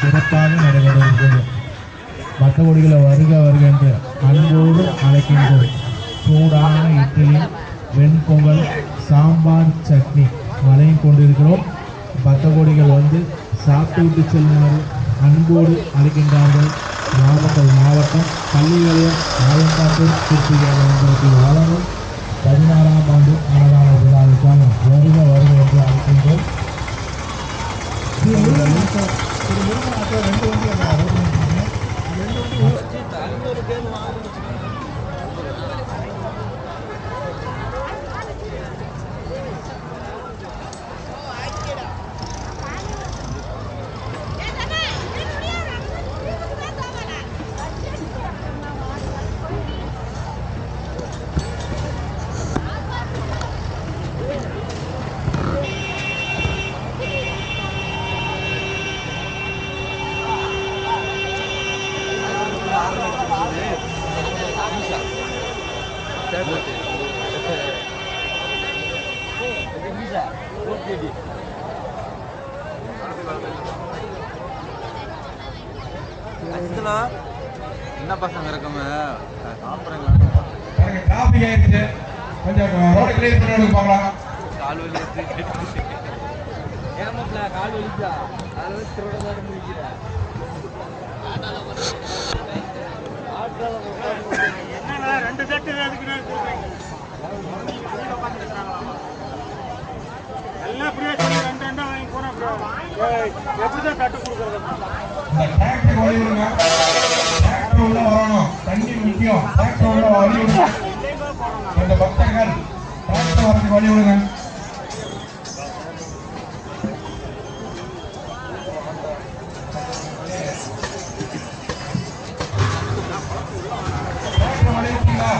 சிறப்பாக நடைபெற இருக்கிறது பக்தகோடிகளை வருக வருக என்று அன்போடு அழைக்கின்றோம். சூடான இட்லி வெண்பொங்கல் சாம்பார் சட்னி வழங்கிக் கொண்டிருக்கிறோம். பக்தகோடிகள் வந்து சாப்பிட்டு செல்லுமாறு அன்போடு அழைக்கின்றார்கள். நாமக்கல் மாவட்டம் பள்ளிகளில் ஆயம்பாட்டூர் திருப்திகளுக்கு வழங்கும் பதினாறாம் ஆண்டு அன்னதான விழாவுக்காக வருக வருக என்று அழைக்கின்றோம். Gel, என்ன பசங்க இருக்குங்க சாப்பிட்றேங்க எனக்கு ஆயிடுச்சு கொஞ்சம் ரோடு கிளியர் பண்ணி பார்க்கலாம் கால் வலி ஏமாப்ல கால் வலிச்சா அதை வச்சு திருவிழா முடிக்கிறேன் ரெண்டு தட்டு அதுக்கு எல்லாம் ஃப்ரீயா சொல்லி ரெண்டு ரெண்டா வாங்கி போனா எப்படி தான் தட்டு கொடுக்குறது? இந்த டிராக்டர் வழி விடுங்க டிராக்டர் உள்ள வரணும் தண்ணி முக்கியம் டிராக்டர் உள்ள வழி விடுங்க இந்த பக்தர்கள் டிராக்டர் வரதுக்கு வழி விடுங்க டிராக்டர் வழி விட்டீங்களா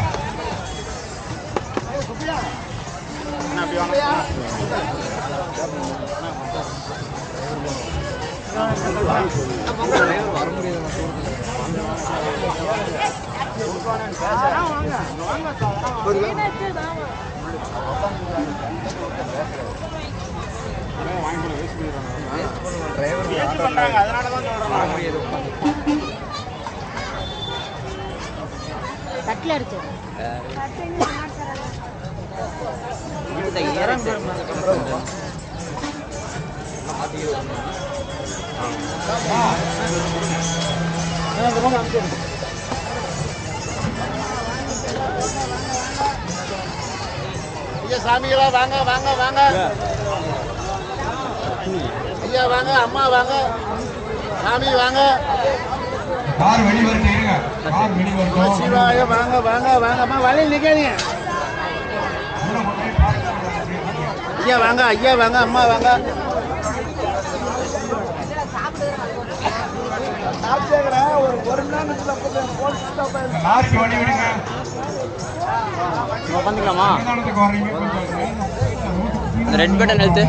பேச்சு பண்றாங்க அதனால தான் சொல்றேன் தட்டில் அடிச்சது. ஐயா சாமிகளா வாங்க வாங்க வாங்க ஐயா வாங்க அம்மா வாங்க சாமி வாங்க கார் வெளி வரட்டும் இருங்க. கார் வெளி வரட்டும். சிவாய வாங்க வாங்க வாங்க அம்மா வழியில் நிக்காதீங்க. ஐயா வாங்க ஐயா வாங்க அம்மா வாங்க. ஒரு ஒரு வழி விடுங்க உட்காந்துக்கலாமா ரெட் பட்டன் எழுத்து